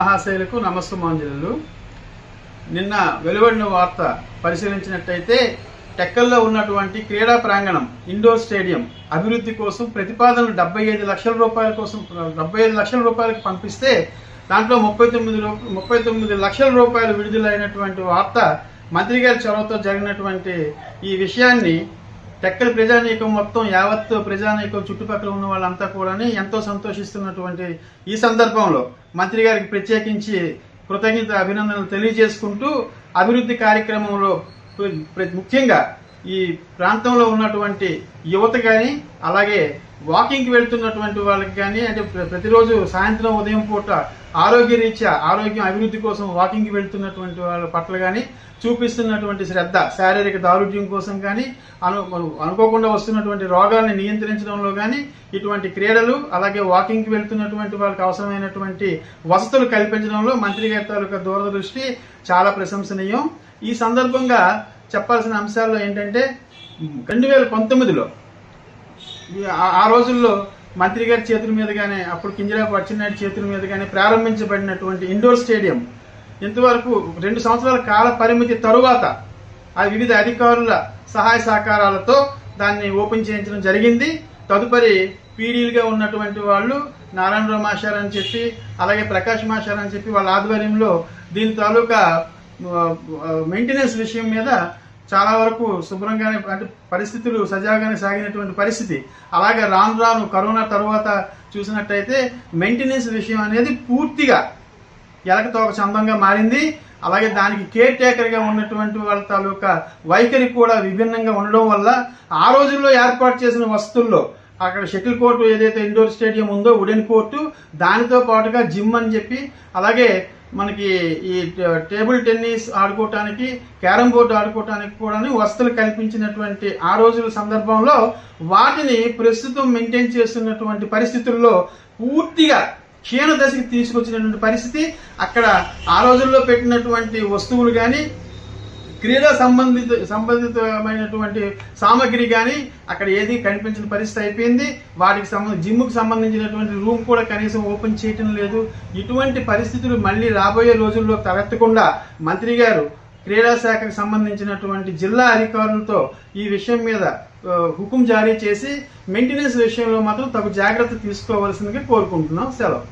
మహాశైలకు నమస్తమాంజలు నిన్న వెలువడిన వార్త పరిశీలించినట్టయితే టెక్కల్లో ఉన్నటువంటి క్రీడా ప్రాంగణం ఇండోర్ స్టేడియం అభివృద్ధి కోసం ప్రతిపాదనలు డెబ్బై ఐదు లక్షల రూపాయల కోసం డెబ్బై ఐదు లక్షల రూపాయలకు పంపిస్తే దాంట్లో ముప్పై తొమ్మిది ముప్పై తొమ్మిది లక్షల రూపాయలు విడుదలైనటువంటి వార్త మంత్రి గారి చొరవతో జరిగినటువంటి ఈ విషయాన్ని టెక్కల ప్రజానీకం మొత్తం యావత్ ప్రజానీకం చుట్టుపక్కల ఉన్న వాళ్ళంతా కూడా ఎంతో సంతోషిస్తున్నటువంటి ఈ సందర్భంలో మంత్రి గారికి ప్రత్యేకించి కృతజ్ఞత అభినందనలు తెలియజేసుకుంటూ అభివృద్ధి కార్యక్రమంలో ముఖ్యంగా ఈ ప్రాంతంలో ఉన్నటువంటి యువత కానీ అలాగే వాకింగ్కి వెళ్తున్నటువంటి వాళ్ళకి కానీ అంటే ప్ర- ప్రతిరోజు సాయంత్రం ఉదయం పూట ఆరోగ్య రీత్యా ఆరోగ్యం అభివృద్ధి కోసం వాకింగ్కి వెళ్తున్నటువంటి వాళ్ళ పట్ల కానీ చూపిస్తున్నటువంటి శ్రద్ధ శారీరక దారుఢ్యం కోసం కానీ అను అనుకోకుండా వస్తున్నటువంటి రోగాల్ని నియంత్రించడంలో కానీ ఇటువంటి క్రీడలు అలాగే వాకింగ్కి వెళ్తున్నటువంటి వాళ్ళకి అవసరమైనటువంటి వసతులు కల్పించడంలో మంత్రి గారి తాలూకా దూరదృష్టి చాలా ప్రశంసనీయం. ఈ సందర్భంగా చెప్పాల్సిన అంశాల్లో ఏంటంటే రెండు వేల పంతొమ్మిదిలో ఆ- ఆ రోజుల్లో మంత్రి గారి చేతుల మీదుగానే అప్పుడు కింజరాపు అచ్చెన్నాయుడు చేతుల మీదుగానే ప్రారంభించబడినటువంటి ఇండోర్ స్టేడియం. ఇంతవరకు రెండు సంవత్సరాల కాల పరిమితి తరువాత ఆ వివిధ అధికారుల సహాయ సహకారాలతో దాన్ని ఓపెన్ చేయించడం జరిగింది. తదుపరి పీడీలుగా ఉన్నటువంటి వాళ్ళు నారాయణరావు మాస్టర్ అని చెప్పి అలాగే ప్రకాష్ మాస్టర్ అని చెప్పి వాళ్ళ ఆధ్వర్యంలో దీని తాలూకా మెయింటెనెన్స్ విషయం మీద చాలా వరకు శుభ్రంగానే అంటే పరిస్థితులు సజాగానే సాగినటువంటి పరిస్థితి. అలాగే రాను రాను కరోనా తర్వాత చూసినట్టయితే మెయింటెనెన్స్ విషయం అనేది పూర్తిగా ఎలకతోక చందంగా మారింది. అలాగే దానికి కేర్ టేకర్గా ఉన్నటువంటి వాళ్ళ తాలూకా వైఖరి కూడా విభిన్నంగా ఉండడం వల్ల ఆ రోజుల్లో ఏర్పాటు చేసిన వస్తువుల్లో అక్కడ షటిల్ కోర్టు ఏదైతే ఇండోర్ స్టేడియం ఉందో వుడెన్ కోర్టు దానితో పాటుగా జిమ్ అని చెప్పి అలాగే మనకి ఈ టేబుల్ టెన్నిస్ ఆడుకోవటానికి క్యారమ్ బోర్డు ఆడుకోవటానికి కూడా వసతులు కల్పించినటువంటి ఆ రోజుల సందర్భంలో వాటిని ప్రస్తుతం మెయింటైన్ చేస్తున్నటువంటి పరిస్థితుల్లో పూర్తిగా క్షీణ దశకి తీసుకొచ్చినటువంటి పరిస్థితి. అక్కడ ఆ రోజుల్లో పెట్టినటువంటి వస్తువులు కానీ క్రీడా సంబంధిత సంబంధితమైనటువంటి సామాగ్రి కానీ అక్కడ ఏది కనిపించిన పరిస్థితి అయిపోయింది. వాటికి సంబంధ జిమ్కి సంబంధించినటువంటి రూమ్ కూడా కనీసం ఓపెన్ చేయటం లేదు. ఇటువంటి పరిస్థితులు మళ్ళీ రాబోయే రోజుల్లో తలెత్తకుండా మంత్రి గారు క్రీడా శాఖకు సంబంధించినటువంటి జిల్లా అధికారులతో ఈ విషయం మీద హుకుం జారీ చేసి మెయింటెనెన్స్ విషయంలో మాత్రం తగు జాగ్రత్త తీసుకోవాల్సిందిగా కోరుకుంటున్నాం. సెలవు.